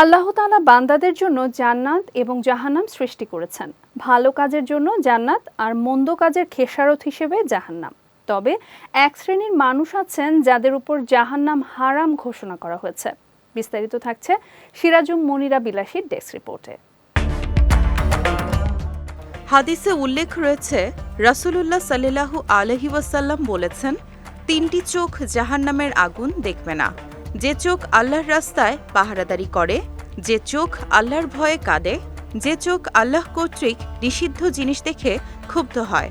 আল্লাহ তাআলা বান্দাদের জন্য জান্নাত এবং জাহান্নাম সৃষ্টি করেছেন। ভালো কাজের জন্য জান্নাত আর মন্দ কাজের খেসারত হিসেবে জাহান্নাম। তবে এক শ্রেণির মানুষ আছেন যাদের উপর জাহান্নাম হারাম ঘোষণা করা হয়েছে। বিস্তারিত থাকছে সিরাজুম মনিরা বিলাসীর ডেস্ক রিপোর্টে। হাদিসে উল্লেখ রয়েছে, রাসূলুল্লাহ সাল্লাল্লাহু আলহি বলেছেন, তিনটি চোখ জাহান্নামের আগুন দেখবে না। যে চোখ আল্লাহর রাস্তায় পাহারাদারি করে, যে চোখ আল্লাহর ভয়ে কাঁদে, যে চোখ আল্লাহ কর্তৃক নিষিদ্ধ জিনিস দেখে ক্ষুব্ধ হয়।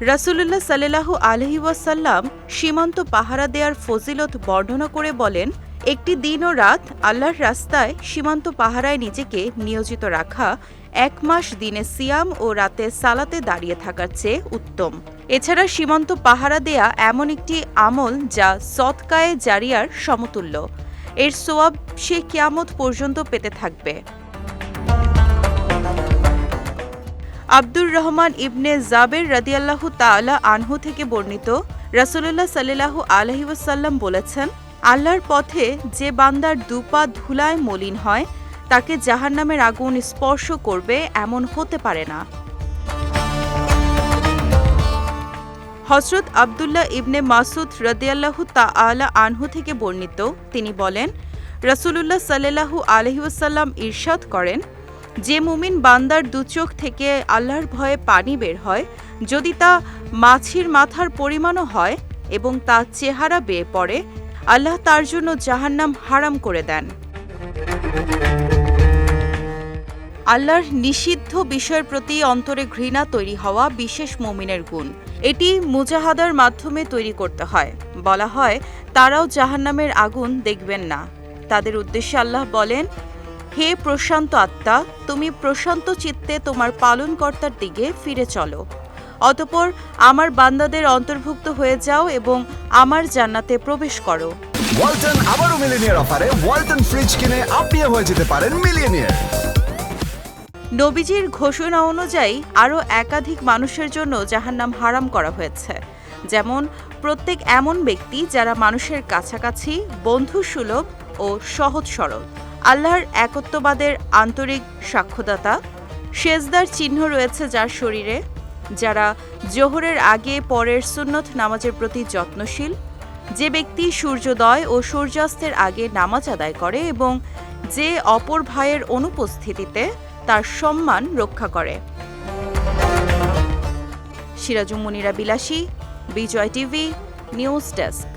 রাসূলুল্লাহ সাল্লাল্লাহু আলহি ওয়াসাল্লাম সীমান্ত পাহারা দেয়ার ফজিলত বর্ণনা করে বলেন, একটি দিন ও রাত আল্লাহর রাস্তায় সীমান্ত পাহারায় নিজেকে নিয়োজিত রাখা, এক মাস দিনে সিয়াম ও রাতে সালাতে দাঁড়িয়ে থাকার চেয়ে উত্তম। এছাড়া সীমান্ত পাহারা দেয়া এমন একটি আমল যা সৎকায়ে জারিয়ার সমতুল্য। এর সোয়াব সে কিয়ামত পর্যন্ত পেতে থাকবে। আব্দুর রহমান ইবনে জাবের রাদিয়াল্লাহু তাআলা আনহু থেকে বর্ণিত রাসূলুল্লাহ সাল্লাল্লাহু আলাইহি ওয়াসাল্লাম বলেছেন, আল্লাহর পথে যে বান্দার দুপা ধুলায় মলিন হয়, তাকে জাহান্নামের আগুন স্পর্শ করবে এমন হতে পারে না। হজরত আবদুল্লাহ ইবনে মাসুদ রদিয়াল্লাহু তাআলা আনহু থেকে বর্ণিত। তিনি বলেন, রাসূলুল্লাহ সাল্লাল্লাহু আলাইহি ওয়াসাল্লাম ইরশাদ করেন, যে মুমিন বান্দার দুচোখ থেকে আল্লাহর ভয়ে পানি বের হয়, যদি তা মাছির মাথার পরিমাণও হয় এবং তা চেহারা বেয়ে পড়ে, আল্লাহ তার জন্য জাহান্নাম হারাম করে দেন। আল্লাহর নিষিদ্ধ বিষয়ের প্রতি অন্তরে ঘৃণা তৈরি হওয়া বিশেষ মুমিনের গুণ। এটি মুজাহাদার মাধ্যমে তৈরি করতে হয়। বলা হয়, তারাও জাহান্নামের আগুন দেখবেন না। তাদের উদ্দেশ্যে আল্লাহ বলেন, হে প্রশান্ত আত্মা, তুমি প্রশান্ত চিত্তে তোমার পালনকর্তার দিকে ফিরে চলো। অতপর আমার বান্দাদের অন্তর্ভুক্ত হয়ে যাও এবং আমার জান্নাতে প্রবেশ করো। ওয়ালটন আবারও মিলিনিয়ার অফারে ওয়ালটন ফ্রিজ কিনে আপনিও হয়ে যেতে পারেন মিলিয়নিয়ার। নবীজির ঘোষণা অনুযায়ী আরও একাধিক মানুষের জন্য জাহান্নাম হারাম করা হয়েছে। যেমন, প্রত্যেক এমন ব্যক্তি যারা মানুষের কাছাকাছি, বন্ধুসুলভ ও সহজ সরল আল্লাহর একত্ববাদের আন্তরিক সাক্ষ্যদাতা। সেজদার চিহ্ন রয়েছে যার শরীরে, যারা জোহরের আগে পরের সুন্নত নামাজের প্রতি যত্নশীল। যে ব্যক্তি সূর্যোদয় ও সূর্যাস্তের আগে নামাজ আদায় করে এবং যে অপর ভাইয়ের অনুপস্থিতিতে তার সম্মান রক্ষা করে। সিরাজুমনিরা বিলাসী বিজয় টিভি নিউজ ডেস্ক।